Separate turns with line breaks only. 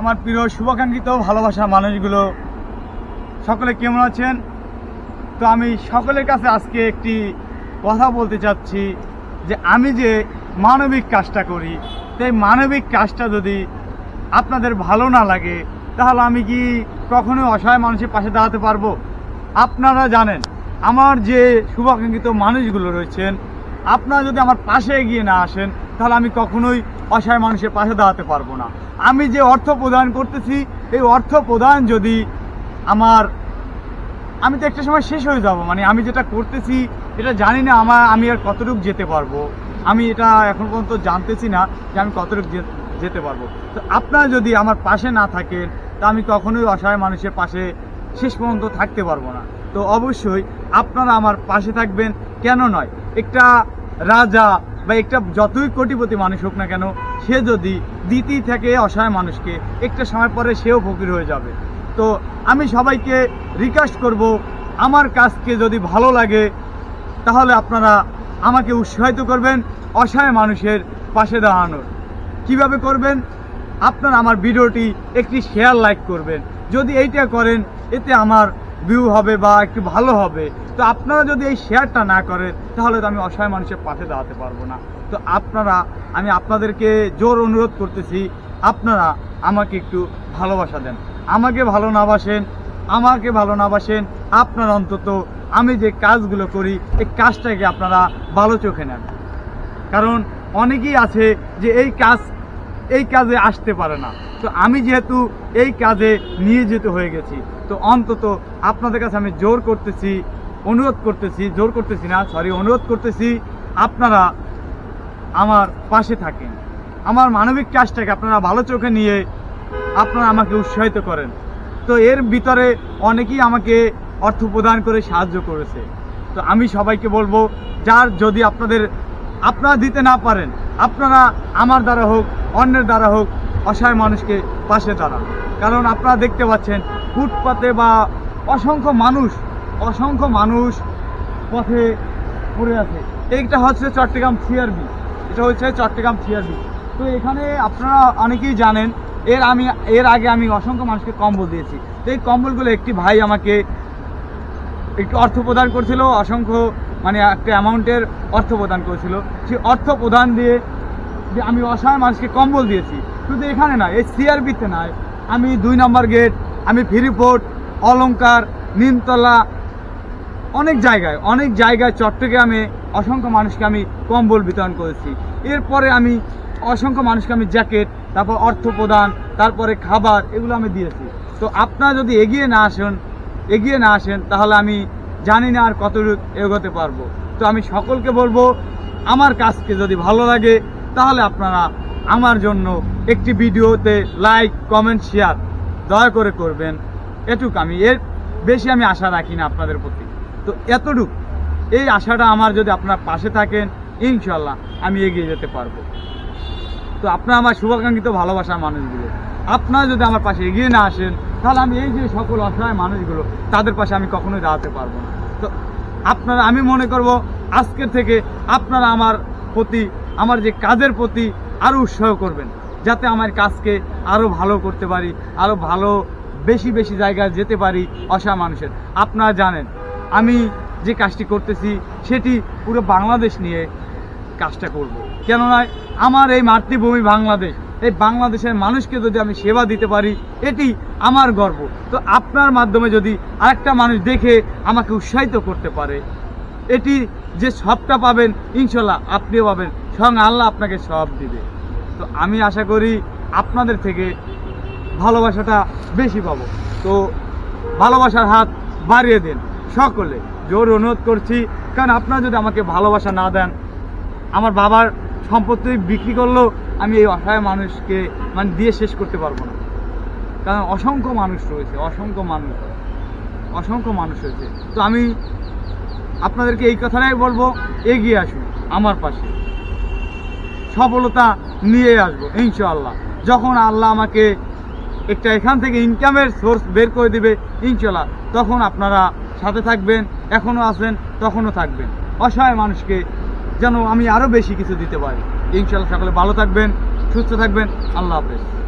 আমার প্রিয় শুভাকাঙ্ক্ষিত ভালোবাসা মানুষগুলো, সকলে কেমন আছেন? তো আমি সকলের কাছে আজকে একটি কথা বলতে চাচ্ছি যে আমি যে মানবিক কাজটা করি, সেই মানবিক কাজটা যদি আপনাদের ভালো না লাগে, তাহলে আমি কি কখনো অসহায় মানুষের পাশে দাঁড়াতে পারব? আপনারা জানেন, আমার যে শুভাকাঙ্ক্ষিত মানুষগুলো রয়েছেন, আপনারা যদি আমার পাশে এগিয়ে না আসেন, তাহলে আমি কখনোই অসহায় মানুষের পাশে দাঁড়াতে পারব না। আমি যে অর্থ প্রদান করতেছি, এই অর্থ প্রদান যদি আমার আমি তো একটা সময় শেষ হয়ে যাব। মানে আমি যেটা করতেছি এটা জানি না আমার আমি আর কতটুকু যেতে পারব। আমি এটা এখন পর্যন্ত জানতেছি না যে আমি কতটুকু যেতে পারব। তো আপনারা যদি আমার পাশে না থাকেন, তা আমি কখনোই অসহায় মানুষের পাশে শেষ পর্যন্ত থাকতে পারব না। তো অবশ্যই আপনারা আমার পাশে থাকবেন। কেন নয়? একটা রাজা বা একটা যতই কোটিপতি মানুষ হোক না কেন, সে যদি দিতেই থাকে অসহায় মানুষকে একটা সময় পরে সেও ফকির হয়ে যাবে। তো আমি সবাইকে রিকোয়েস্ট করব, আমার কাজকে যদি ভালো লাগে, তাহলে আপনারা আমাকে উৎসাহিত করবেন অসহায় মানুষের পাশে দাঁড়ানোর। কীভাবে করবেন? আপনারা আমার ভিডিওটি একটি শেয়ার লাইক করবেন। যদি এইটা করেন, এতে আমার ভিউ হবে বা একটু ভালো হবে, তো আপনারা যদি এই শেয়ারটা না করেন, তাহলে তো আমি অসহায় মানুষের পাশে দাঁড়াতে পারব না। তো আপনারা, আমি আপনাদেরকে জোর অনুরোধ করতেছি, আপনারা আমাকে একটু ভালোবাসা দেন। আমাকে ভালো না বাসেন, আমাকে ভালো না বাসেন, আপনারা অন্তত আমি যে কাজগুলো করি, এই কাজটাকে আপনারা ভালো চোখে নেন। কারণ অনেকেই আছে যে এই কাজ এই কাজে আসতে পারে না। তো আমি যেহেতু এই কাজে নিয়ে যেতে হয়ে গেছি, তো অন্তত আপনাদের কাছে আমি জোর করতেছি, অনুরোধ করতেছি, জোর করতেছি না সরি অনুরোধ করতেছি আপনারা আমার পাশে থাকেন। আমার মানবিক কাজটাকে আপনারা ভালো চোখে নিয়ে আপনারা আমাকে উৎসাহিত করেন। তো এর ভিতরে অনেকেই আমাকে অর্থ প্রদান করে সাহায্য করেছে। তো আমি সবাইকে বলব, যার যদি আপনাদের আপনারা দিতে না পারেন, আপনারা আমার দ্বারা হোক, অন্যের দ্বারা হোক, অসহায় মানুষকে পাশে দাঁড়ান। কারণ আপনারা দেখতে পাচ্ছেন, ফুটপাতে বা অসংখ্য মানুষ অসংখ্য মানুষ পথে পড়ে আছে। এইটা হচ্ছে চট্টগ্রাম সিআরবি এটা হচ্ছে চট্টগ্রাম সিআরবি তো এখানে আপনারা অনেকেই জানেন, এর আমি, এর আগে আমি অসংখ্য মানুষকে কম্বল দিয়েছি। তো এই কম্বলগুলো একটি ভাই আমাকে একটু অর্থ প্রদান করছিল, অসংখ্য মানে একটা অ্যামাউন্টের অর্থ প্রদান করেছিল। সেই অর্থ প্রদান দিয়ে যে আমি অসহায় মানুষকে কম্বল দিয়েছি। শুধু এখানে না এই সিআরবিতে নয়, আমি দুই নম্বর গেট, আমি ফিরিপোর্ট অলঙ্কার নিমতলা, অনেক জায়গায় অনেক জায়গায় চট্টগ্রামে অসংখ্য মানুষকে আমি কম্বল বিতরণ করেছি। এরপরে আমি অসংখ্য মানুষকে আমি জ্যাকেট, তারপর অর্থ প্রদান, তারপরে খাবার, এগুলো আমি দিয়েছি। তো আপনারা যদি এগিয়ে না আসেন, এগিয়ে না আসেন, তাহলে আমি জানি না আর কতটুকু এগোতে পারব। তো আমি সকলকে বলব, আমার কাজকে যদি ভালো লাগে, তাহলে আপনারা আমার জন্য একটি ভিডিওতে লাইক কমেন্ট শেয়ার দয়া করে করবেন। এটুক আমি, এর বেশি আমি আশা রাখি না আপনাদের প্রতি। তো এতটুক। এই আশাটা আমার যদি আপনার পাশে থাকেন ইনশাল্লাহ আমি এগিয়ে যেতে পারব। তো আপনার আমার শুভাকাঙ্ক্ষিত ভালোবাসার মানুষগুলো, আপনারা যদি আমার পাশে এগিয়ে না আসেন তাহলে আমি এই যে সকল অসহায় মানুষগুলো, তাদের পাশে আমি কখনোই দাঁড়াতে পারব না। তো আপনারা, আমি মনে করব, আজকের থেকে আপনারা আমার প্রতি, আমার যে কাজের প্রতি আরও উৎসাহ করবেন, যাতে আমার কাজকে আরও ভালো করতে পারি আরও ভালো, বেশি বেশি জায়গায় যেতে পারি অসহায় মানুষের। আপনারা জানেন, আমি যে কাজটি করতেছি, সেটি পুরো বাংলাদেশ নিয়ে কাজটা করব। কেননা আমার এই মাতৃভূমি বাংলাদেশ, এই বাংলাদেশের মানুষকে যদি আমি সেবা দিতে পারি, এটি আমার গর্ব। তো আপনার মাধ্যমে যদি আরেকটা মানুষ দেখে আমাকে উৎসাহিত করতে পারে, এটি যে সবটা পাবেন, ইনশাল্লাহ আপনিও পাবেন। স্বয়ং আল্লাহ আপনাকে সব দিবে। তো আমি আশা করি আপনাদের থেকে ভালোবাসাটা বেশি পাবো। তো ভালোবাসার হাত বাড়িয়ে দিন। সকলে জোর অনুরোধ করছি, কারণ আপনারা যদি আমাকে ভালোবাসা না দেন আমার বাবার সম্পত্তি বিক্রি করলেও আমি এই অসহায় মানুষকে মানে দিয়ে শেষ করতে পারব না। কারণ অসংখ্য মানুষ রয়েছে, অসংখ্য মানুষ অসংখ্য মানুষ রয়েছে। তো আমি আপনাদেরকে এই কথাটাই বলব, এগিয়ে আসুন আমার পাশে। সফলতা নিয়ে আসব, ইনশাআল্লাহ। যখন আল্লাহ আমাকে একটা এখান থেকে ইনকামের সোর্স বের করে দিবে ইনশাল্লাহ তখন আপনারা সাথে থাকবেন এখনও আছেন, তখনও থাকবেন। অসহায় মানুষকে যেন আমি আরও বেশি কিছু দিতে পারি। ইনশাল্লাহ সকলে ভালো থাকবেন, সুস্থ থাকবেন। আল্লাহ হাফেজ।